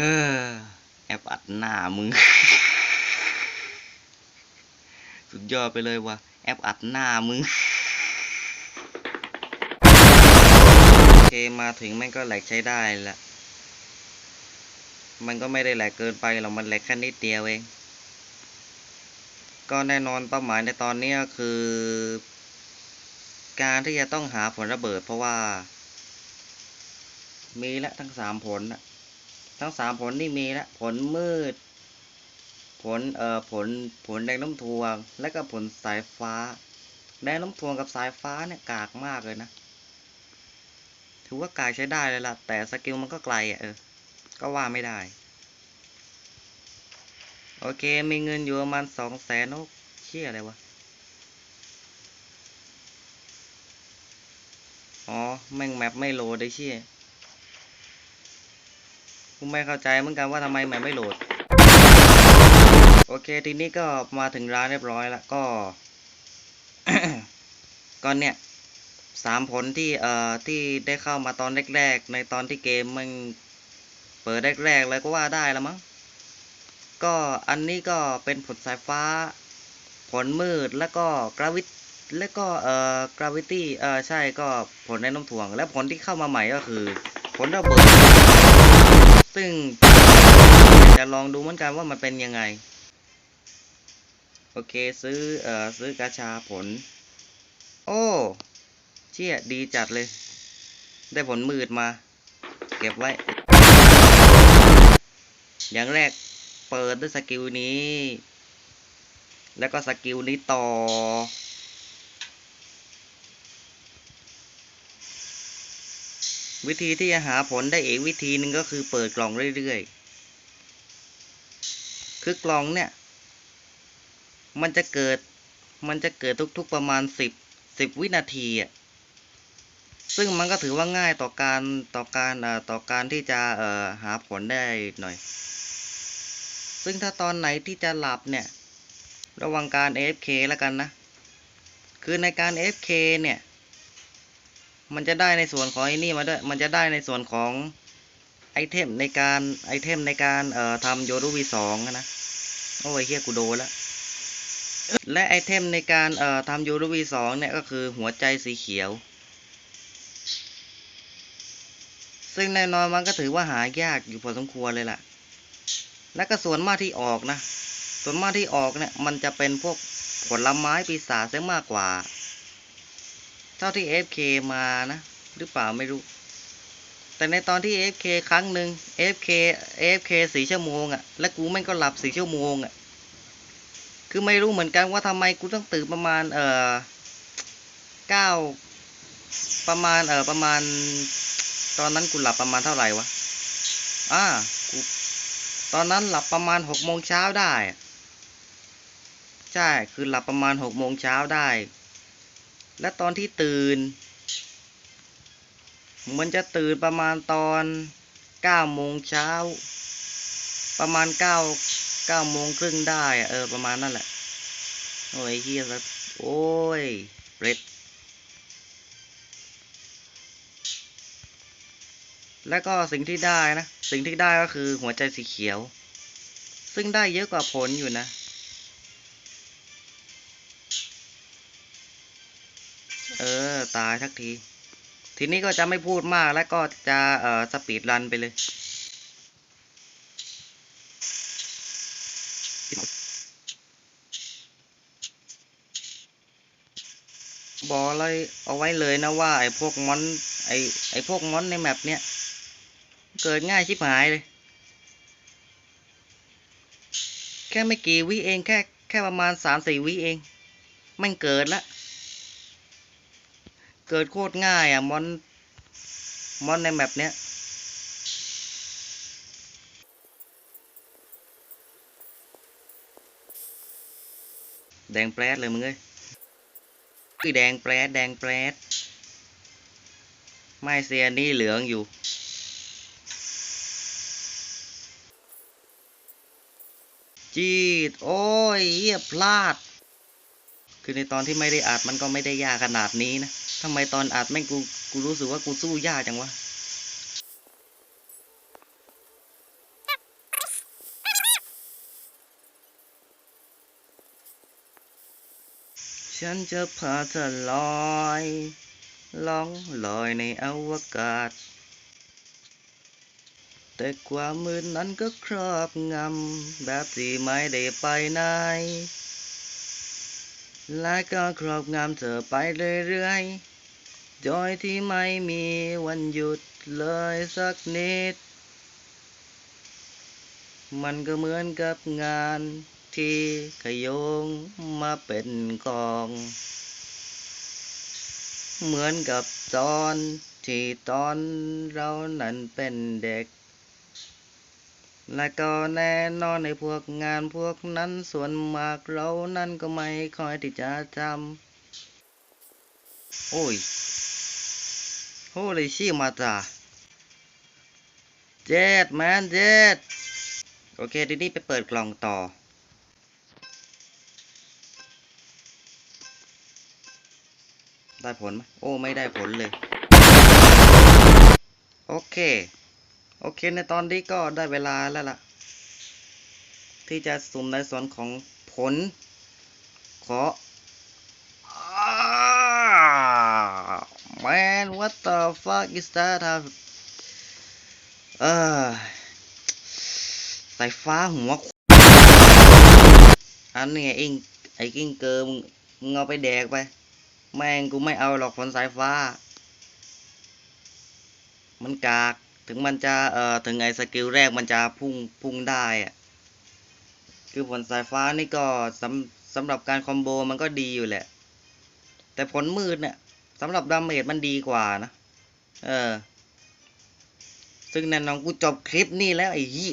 เฮ้อแอปอัดหน้ามึง สุดยอดไปเลยว่ะแอปอัดหน้ามึง โอเคมาถึงแม่งก็แหลกใช้ได้ละมันก็ไม่ได้แหลกเกินไปหรอกมันแหลกแค่นิดเดียวเองก็แน่นอนเป้าหมายในตอนนี้คือ การที่จะต้องหาผลระเบิดเพราะว่า มีและทั้งสามผลนะ ทั้งสามผลนี่มีละผลมืด ผลเอ่อผลผลแดงน้ำทวง และก็ผลสายฟ้าแดงน้ำทวงกับสายฟ้าเนี่ยกากมากเลยนะถือว่ากากใช้ได้เลยล่ะ แต่สกิลมันก็ไกลอะเออ ก็ว่าไม่ได้ โอเค มีเงินอยู่ประมาณสองแสนโอ้เชี่ยอะไรวะ อ๋อ แม่งแมปไม่โหลดได้เชี่ย กูไม่เข้าใจเหมือนกันว่าทำไมแมปไม่โหลด โอเคทีนี้ก็มาถึงร้านเรียบร้อยแล้วก็ก็เนี่ยสามผลที่เอ่อที่ได้เข้ามาตอนแรกๆ ในตอนที่เกมมันเปิดแรกๆเลยก็ว่าได้แล้วมั้งก็อันนี้ก็เป็นผลสายฟ้า ผลมืดแล้วก็กราวิตแล้วก็เอ่อกราวิตี้เอ่อใช่ก็ผลในน้ำถ่วง และผลที่เข้ามาใหม่ก็คือ ผลระเบิด ซึ่งจะลองดูเหมือนกันว่ามันเป็นยังไง โอเคซื้อเอ่อซื้อกาชาผล โอ้เชี่ยดีจัดเลย ได้ผลมืดมา เก็บไว้ อย่างแรกเปิดด้วยสกิลนี้ แล้วก็สกิลนี้ต่อ วิธีที่จะหาผลได้อีกวิธีหนึ่งก็คือเปิดกล่องเรื่อยๆ คือกล่องเนี่ย มันจะเกิด มันจะเกิดทุกๆประมาณสิบสิบวินาทีอะ ซึ่งมันก็ถือว่าง่ายต่อการต่อการต่อการที่จะเอ่อหาผลได้หน่อย ซึ่งถ้าตอนไหนที่จะหลับเนี่ย ระวังการ AFK แล้วกันนะ คือในการ AFK เนี่ย มันจะได้ในส่วนของไอ้นี่มาด้วย มันจะได้ในส่วนของไอเทมในการไอเทมในการเอ่อทำโยรูวีสองนะ โอ้ยเฮียกูโดนแล้วและไอเทมในการเอ่อทำโยรูวีสองเนี่ยก็คือหัวใจสีเขียว ซึ่งแน่นอนมันก็ถือว่าหายากอยู่พอสมควรเลยล่ะ และก็ส่วนมากที่ออกนะ ส่วนมากที่ออกเนี่ยมันจะเป็นพวกผลไม้ปีศาจซะมากกว่า เท่าที่ FK มานะ หรือเปล่าไม่รู้ แต่ในตอนที่ FK ครั้งหนึ่ง FK FK สี่ชั่วโมงอะ่ะ และกูแม่งก็หลับสี่ชั่วโมงอะ่ะ คือไม่รู้เหมือนกันว่าทำไมกูต้องตื่นประมาณเอ่อเก้าประมาณเอ่อประมาณ ตอนนั้นกูหลับประมาณเท่าไหร่วะ อ่ากูตอนนั้นหลับประมาณหกโมงเช้าได้ ใช่ คือหลับประมาณหกโมงเช้าได้ และตอนที่ตื่น มันจะตื่นประมาณตอนเก้าโมงเช้า ประมาณเก้าเก้าโมงครึ่งได้เออประมาณนั่นแหละ โอ้ยเฮียแล้วโอ้ยเร็ดแล้วก็สิ่งที่ได้นะ สิ่งที่ได้ก็คือหัวใจสีเขียว ซึ่งได้เยอะกว่าผลอยู่นะ ตายทักที ทีนี้ก็จะไม่พูดมากแล้วก็จะเอ่อสปีดรันไปเลยบอกเลยเอาไว้เลยนะว่าไอ้พวกมอนไอ้ไอ้พวกมอนในแมปเนี้ยเกิดง่ายชิบหายเลย แค่ไม่กี่วิเองแค่แค่ประมาณสามสี่วิเอง มันเกิดละ เกิดโคตรง่ายอะมอนมอนในแมปเนี้ยแดงแปรดเลยมึงเอ้ยคือแดงแปรดแดงแปรดไม่เสียนี่เหลืองอยู่ จีด โอ้ยเหี้ยพลาด คือในตอนที่ไม่ได้อัดมันก็ไม่ได้ยากขนาดนี้นะ ทำไมตอนอัดแม่งกูกูรู้สึกว่ากูสู้ยากจังวะฉันจะพาเธอลอยล่องลอยในอวกาศ แต่ความมืดนั้นก็ครอบงำ แบบที่ไม่ได้ไปไหน และก็ครอบงำเธอไปเรื่อยๆ โดยที่ไม่มีวันหยุดเลยสักนิด มันก็เหมือนกับงานที่ขยงมาเป็นกอง เหมือนกับตอนที่ตอนเรานั้นเป็นเด็ก และก็แน่นอนในพวกงานพวกนั้นส่วนมากเรานั้นก็ไม่ค่อยที่จะจำโอ้ย โอ้เลยชี่มาจ้าเจ็ดแมนเจ็ดโอเคทีนี้ไปเปิดกล่องต่อ ได้ผลไหมโอ้ ไม่ได้ผลเลย โอเค โอเค ในตอนนี้ก็ได้เวลาแล้วล่ะ ที่จะสุ่มในส่วนของผลขอ the fuck is that ครับเออสายฟ้าหัวอันนี้ไอ้อิงไอ้กิ้งเกอร์มึงมึงเอาไปแดกไป แม่งกูไม่เอาหรอกผลสายฟ้า มันกากถึงมันจะเอ่อถึงไอ้สกิลแรกมันจะพุ่งพุ่งได้อะคือผลสายฟ้านี่ก็สำสำหรับการคอมโบมันก็ดีอยู่แหละ แต่ผลมืดเนี่ย สำหรับดาเมจมันดีกว่านะ เออ ซึ่งแน่นอนกูจบคลิปนี่แล้วไอ้ยี่